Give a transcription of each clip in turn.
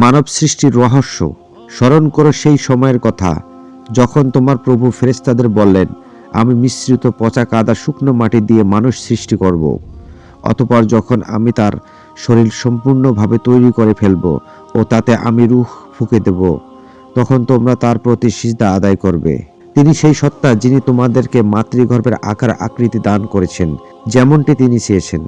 মানব সৃষ্টির রহস্য স্মরণ করো সেই সময়ের কথা, যখন তোমার প্রভু ফেরেস্তাদের বললেন, আমি মিশ্রিত পচা কাদা শুকনো মাটি দিয়ে মানুষ সৃষ্টি করব। অতপর যখন আমি তার শরীর সম্পূর্ণভাবে তৈরি করে ফেলব ও তাতে আমি রুহ ফুঁকে দেব, তখন তোমরা তার প্রতি সিজদা আদায় করবে। তিনি সেই সত্তা যিনি তোমাদেরকে মাতৃগর্ভের আকার আকৃতি দান করেছেন, যেমনটি তিনি চেয়েছেন।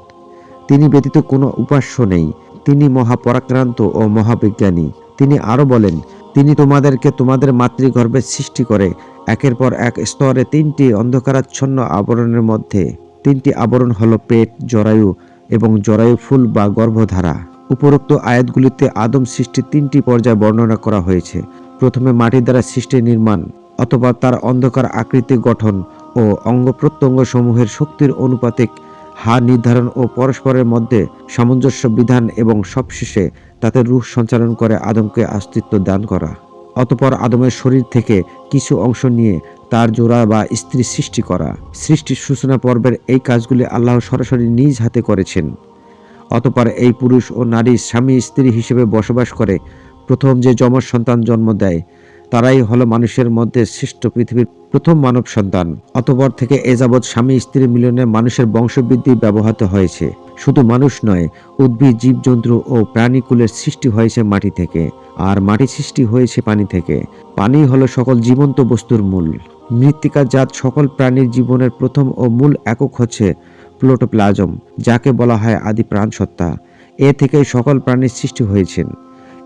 তিনি ব্যতীত কোনো উপাস্য নেই। তিনি মহাপরাক্রান্ত ও মহাবিজ্ঞানী। তিনি আরও বলেন, তিনি তোমাদেরকে তোমাদের মাতৃগর্ভে সৃষ্টি করে, একের পর এক স্তরে তিনটি অন্ধকারাচ্ছন্ন আবরণের মধ্যে, তিনটি আবরণ হলো পেট, জরায়ু এবং জরায়ু ফুল বা গর্ভধারা। উপরোক্ত আয়াতগুলিতে আদম সৃষ্টির তিনটি পর্যায় বর্ণনা করা হয়েছে। প্রথমে মাটি দ্বারা সৃষ্টি নির্মাণ, অথবা তার অন্ধকার আকৃতি গঠন ও অঙ্গ প্রত্যঙ্গ সমূহের শক্তির অনুপাতিক হার নির্ধারণ ও পরস্পরের মধ্যে সামঞ্জস্য বিধান এবং সবশেষে তাতে রূহ সঞ্চালন করে আদমকে অস্তিত্ব দান করা। অতপর আদমের শরীর থেকে কিছু অংশ নিয়ে তার জোড়া বা স্ত্রী সৃষ্টি করা। সৃষ্টির সূচনা পর্বের এই কাজগুলি আল্লাহ সরাসরি নিজ হাতে করেছেন। অতপর এই পুরুষ ও নারী স্বামী স্ত্রী হিসেবে বসবাস করে। প্রথম যে যমজ সন্তান জন্ম দেয় তারাই হলো মানুষের মধ্যে সৃষ্ট পৃথিবীর প্রথম মানব সন্তান। অতপর থেকে এ যাবৎ স্বামী স্ত্রী মিলনে মানুষের বংশবৃদ্ধি ব্যবহৃত হয়েছে। শুধু মানুষ নয়, উদ্ভিদ, জীবজন্তু ও প্রাণীকুলের সৃষ্টি হয়েছে মাটি থেকে। আর মাটি সৃষ্টি হয়েছে পানি থেকে। পানি হলো সকল জীবন্ত বস্তুর মূল। মৃত্তিকাজাত সকল প্রাণীর জীবনের প্রথম ও মূল একক হচ্ছে প্লোটোপ্লাজম, যাকে বলা হয় আদি প্রাণ সত্তা এ থেকেই সকল প্রাণীর সৃষ্টি হয়েছেন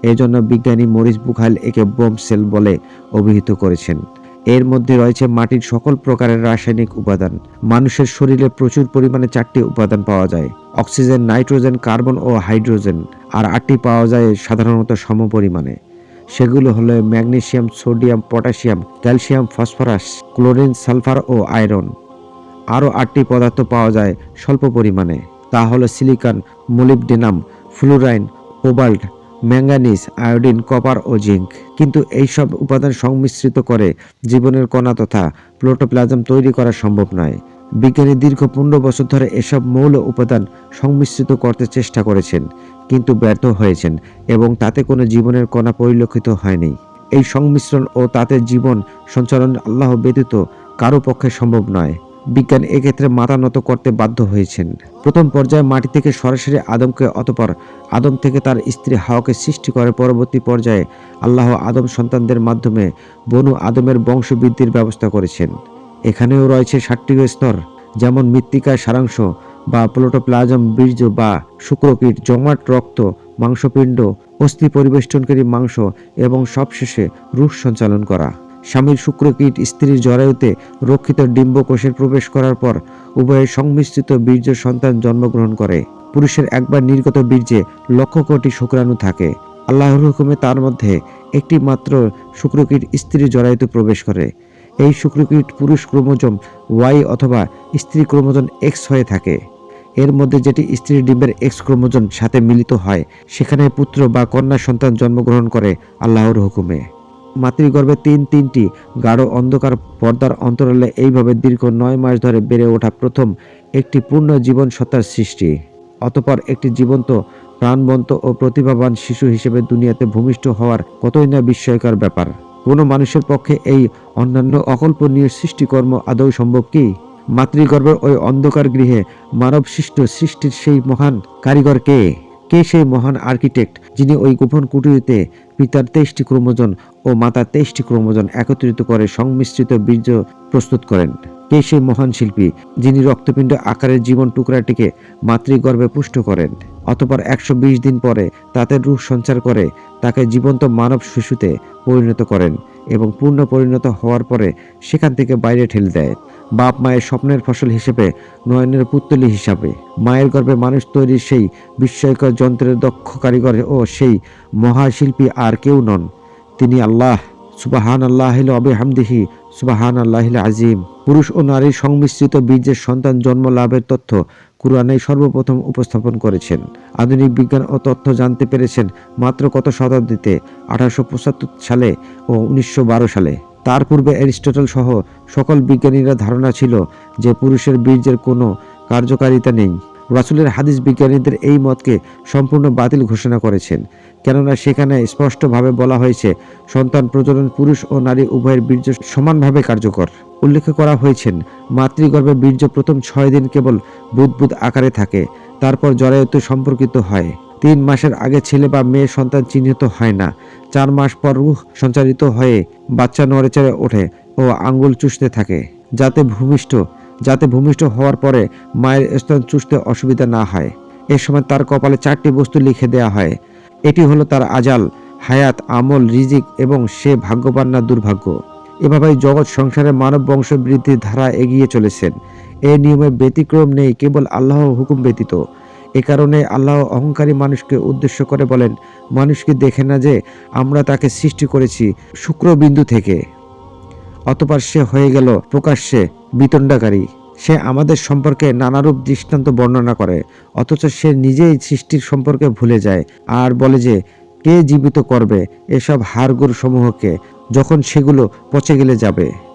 এজন্য বিজ্ঞানী মরিস বুখাইল একে বোম সেল বলে অভিহিত করেছেন। এর মধ্যে রয়েছে মাটির সকল প্রকারের রাসায়নিক উপাদান। মানুষের শরীরে প্রচুর পরিমাণে চারটি উপাদান পাওয়া যায়। অক্সিজেন, নাইট্রোজেন, কার্বন ও হাইড্রোজেন। আর আটটি পাওয়া যায় সাধারণত সম পরিমাণে সেগুলো হলো magnesium, sodium potassium calcium, phosphorus, chlorine, sulphur ও আয়রন। আরও আটটি পদার্থ পাওয়া যায় স্বল্প পরিমাণে। তা হলো silicon, molybdenum, fluorine, cobalt manganese, iodine, copper ও জিঙ্ক। কিন্তু এই সব উপাদান সংমিশ্রিত করে জীবনের কণা তথা প্লোটোপ্লাজম তৈরি করা সম্ভব নয়। বিজ্ঞানী দীর্ঘ পনেরো বছর ধরে এসব মৌল উপাদান সংমিশ্রিত করতে চেষ্টা করেছেন, কিন্তু ব্যর্থ হয়েছেন এবং তাতে কোনো জীবনের কণা পরিলক্ষিত হয়নি। এই সংমিশ্রণ ও তাতে জীবন সঞ্চালন আল্লাহ ব্যতীত কারও পক্ষে সম্ভব নয়। বিজ্ঞান এক্ষেত্রে মাথা নত করতে বাধ্য হয়েছেন। প্রথম পর্যায়ে মাটি থেকে সরাসরি আদমকে অতপর আদম থেকে তার স্ত্রী হাওয়াকে সৃষ্টি করে। পরবর্তী পর্যায়ে আল্লাহ আদম সন্তানদের মাধ্যমে বনু আদমের বংশবৃদ্ধির ব্যবস্থা করেছেন। এখানেও রয়েছে ষাটটিও স্তর, যেমন মৃত্তিকার সারাংশ বা প্লোটোপ্লাজম বীর্য বা শুক্রকীট, জমাট রক্ত, মাংসপিণ্ড, অস্থি পরিবেষ্টনকারী মাংস এবং সবশেষে রূপ সঞ্চালন করা। স্বামীর শুক্রকীট স্ত্রীর জরায়ুতে রক্ষিত ডিম্বকোষের প্রবেশ করার পর উভয়ের সংমিশ্রিত বীর্য সন্তান জন্মগ্রহণ করে। পুরুষের একবার নির্গত বীর্যে লক্ষ কোটি শুক্রাণু থাকে। আল্লাহর হুকুমে তার মধ্যে একটি মাত্র শুক্রকীট স্ত্রীর জরায়ুতে প্রবেশ করে। এই শুক্রকীট পুরুষ ক্রোমোজোম ওয়াই অথবা স্ত্রী ক্রোমোজোম এক্স হয়ে থাকে। এর মধ্যে যেটি স্ত্রীর ডিম্বের এক্স ক্রোমোজোম সাথে মিলিত হয়, সেখানে পুত্র বা কন্যা সন্তান জন্মগ্রহণ করে আল্লাহর হুকুমে। মাতৃগর্ভে তিন তিনটি গাঢ় অন্ধকার পর্দার অন্তরালে এইভাবে দীর্ঘ নয় মাস ধরে বেড়ে ওঠা প্রথম একটি পূর্ণ জীবন সত্তার সৃষ্টি। অতপর একটি জীবন্ত, প্রাণবন্ত ও প্রতিভাবান শিশু হিসেবে দুনিয়াতে ভূমিষ্ঠ হওয়ার কতই না বিস্ময়কর ব্যাপার। কোনো মানুষের পক্ষে এই অন্যান্য অকল্পনীয় সৃষ্টিকর্ম আদৌ সম্ভব কি? মাতৃগর্ভের ওই অন্ধকার গৃহে মানব সৃষ্ট সৃষ্টির সেই মহান কারিগর কে? কে সেই মহান আর্কিটেক্ট? যিনি ওই গোপন কুটিরিতে পিতার তেইশটি ক্রোমোজোন ও মাতার তেইশটি ক্রোমোজোন একত্রিত করে সংমিশ্রিত বীর্য প্রস্তুত করেন। কে সেই মহান শিল্পী যিনি রক্তপিণ্ড আকারের জীবন টুকরাটিকে মাতৃগর্ভে পুষ্ট করেন? অতপর একশো বিশ দিন পরে তাতে রূপ সঞ্চার করে তাকে জীবন্ত মানব শিশুতে পরিণত করেন এবং পূর্ণ পরিণত হওয়ার পরে সেখান থেকে বাইরে ঠেলে দেয়। বাপ মায়ের স্বপ্নের ফসল হিসেবে, নয়নের পুত্তলি হিসাবে। মায়ের গর্ভে মানুষ তৈরির সেই বিস্ময়কর যন্ত্রের দক্ষ কারিগর ও সেই মহাশিল্পী আর কেউ নন। তিনি আল্লাহ সুবাহান আল্লাহিল অবে হামদিহি সুবাহান আল্লাহিল আজিম। পুরুষ ও নারীর সংমিশ্রিত বীর্যের সন্তান জন্ম লাভের তথ্য কুরআনে সর্বপ্রথম উপস্থাপন করেছেন। আধুনিক বিজ্ঞান ও তথ্য জানতে পেরেছেন মাত্র কত শতাব্দীতে, আঠারোশো পঁচাত্তর সালে ও উনিশশো বারো সালে। তার পূর্বে অ্যারিস্টটল সহ সকল বিজ্ঞানীরা ধারণা ছিল যে পুরুষের বীর্যের কোনো কার্যকারিতা নেই। রাসুলের হাদিস বিজ্ঞানীদের এই মতকে সম্পূর্ণ বাতিল ঘোষণা করেছেন। কেননা সেখানে স্পষ্টভাবে বলা হয়েছে, সন্তান প্রজনন পুরুষ ও নারী উভয়ের বীর্য সমানভাবে কার্যকর। উল্লেখ করা হয়েছেন, মাতৃগর্ভে বীর্য প্রথম ছয় দিন কেবল বুদবুদ আকারে থাকে, তারপর জরায়ুতে সম্পর্কিত হয়। তিন মাসের আগে ছেলে বা মেয়ে সন্তান চিহ্নিত হয় না। চার মাস পর রুহ সঞ্চারিত হয়ে বাচ্চা নড়েচড়ে ওঠে ও আঙ্গুল চুষতে থাকে। যাতে ভূমিষ্ঠ যাতে ভূমিষ্ঠ হওয়ার পরে মায়ের স্তন চুষতে অসুবিধা না হয়। এ সময় তার কপালে চারটি বস্তু লিখে দেয়া হয়। এটি হলো তার আজাল, হায়াত, আমল, রিজিক এবং সে ভাগ্যবান না দুর্ভাগ্য। এভাবেই জগৎ সংসারে মানব বংশ বৃদ্ধির ধারা এগিয়ে চলেছেন। এই নিয়মে ব্যতিক্রম নেই, কেবল আল্লাহ হুকুম ব্যতীত। এ কারণে আল্লাহ অহংকারী মানুষকে উদ্দেশ্য করে বলেন, মানুষকে দেখে না যে আমরা তাকে সৃষ্টি করেছি শুক্রবিন্দু থেকে। অতপর সে হয়ে গেল প্রকাশ্যে বিতণ্ডাকারী। সে আমাদের সম্পর্কে নানারূপ দৃষ্টান্ত বর্ণনা করে, অথচ সে নিজেই সৃষ্টির সম্পর্কে ভুলে যায় আর বলে যে, কে জীবিত করবে এসব হাড়গোড় সমূহকে যখন সেগুলো পচে গেলে যাবে?